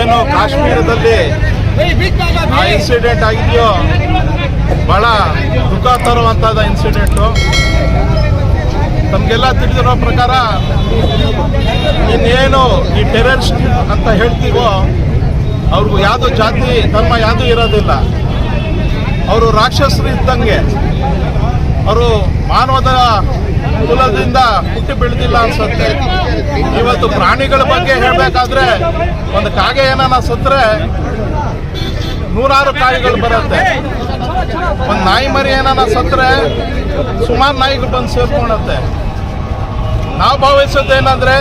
ಏನು ಕಾಶ್ಮೀರದಲ್ಲಿ ಆ ಇನ್ಸಿಡೆಂಟ್ ಆಗಿದೆಯೋ, ಬಹಳ ದುಃಖ ತರುವಂಥದ್ದು ಇನ್ಸಿಡೆಂಟು ತಮಗೆಲ್ಲ ತಿಳಿದಿರೋ ಪ್ರಕಾರ, ಇನ್ನೇನು ಈ ಟೆರರಿಸ್ಟ್ ಅಂತ ಹೇಳ್ತೀವೋ, ಅವ್ರಿಗೂ ಯಾವುದು ಜಾತಿ, ಧರ್ಮ ಯಾವುದೂ ಇರೋದಿಲ್ಲ. ಅವರು ರಾಕ್ಷಸರು ಇದ್ದಂಗೆ, ಅವರು ಮಾನವದ ಕುಲದಿಂದ ಹುಟ್ಟಿ ಬೆಳೆದಿಲ್ಲ ಅನ್ಸುತ್ತೆ. ಇವತ್ತು ಪ್ರಾಣಿಗಳ ಬಗ್ಗೆ ಹೇಳಬೇಕಾದ್ರೆ ಒಂದು ಕಾಗೆ ಏನಾನ ಸತ್ರೆ ನೂರಾರು ಕಾಯಿಗಳು ಬರುತ್ತೆ. ಒಂದು ನಾಯಿ ಮರಿ ಏನಾನ ಸತ್ರೆ ಸುಮಾರು ನಾಯಿಗಳು ಬಂದು ಸೇರ್ಕೊಳತ್ತೆ ನಾವು ಭಾವಿಸೋದು ಭಾವಿಸೋದೇನಂದ್ರೆ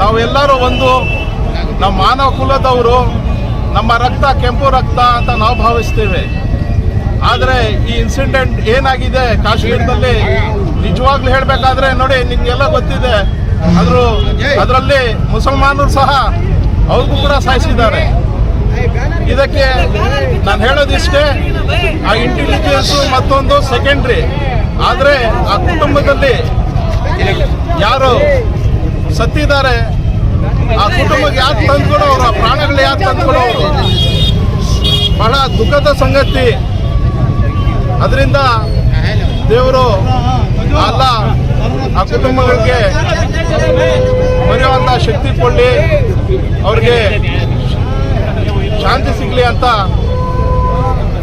ನಾವೆಲ್ಲರೂ ಒಂದು ನಮ್ಮ ಮಾನವ ಕುಲದವರು, ನಮ್ಮ ರಕ್ತ ಕೆಂಪು ರಕ್ತ ಅಂತ ನಾವು ಭಾವಿಸ್ತೀವಿ. ಆದರೆ ಈ ಇನ್ಸಿಡೆಂಟ್ ಏನಾಗಿದೆ ಕಾಶ್ಮೀರದಲ್ಲಿ ನಿಜವಾಗ್ಲೂ ಹೇಳಬೇಕಾದ್ರೆ ನೋಡಿ, ನಿಮ್ಗೆಲ್ಲ ಗೊತ್ತಿದೆ. ಅದ್ರ ಅದರಲ್ಲಿ ಮುಸಲ್ಮಾನರು ಸಹ ಅವ್ರಿಗೂ ಕೂಡ ಸಾಯಿಸಿದ್ದಾರೆ. ಇದಕ್ಕೆ ನಾನು ಹೇಳೋದಿಷ್ಟೇ, ಆ ಇಂಟೆಲಿಜೆನ್ಸ್ ಮತ್ತೊಂದು ಸೆಕೆಂಡ್ರಿ ಆದರೆ ಆ ಕುಟುಂಬದಲ್ಲಿ ಯಾರು ಸತ್ತಿದ್ದಾರೆ, ಆ ಕುಟುಂಬಕ್ಕೆ ಯಾಕೆ ತಂದ್ಕೊಡೋರು ಆ ಪ್ರಾಣಗಳು ಯಾಕೆ ತಂದ್ಕೊಡೋರು ಬಹಳ ದುಃಖದ ಸಂಗತಿ. ಅದರಿಂದ ದೇವರು ಆ ಕುಟುಂಬಗಳಿಗೆ ಮರೆಯುವಂಥ ಶಕ್ತಿ ಕೊಡಲಿ. ಅವ್ರಿಗೆ ಶಾಂತಿ ಸಿಗಲಿ ಅಂತ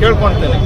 ಕೇಳ್ಕೊಳ್ತೇನೆ.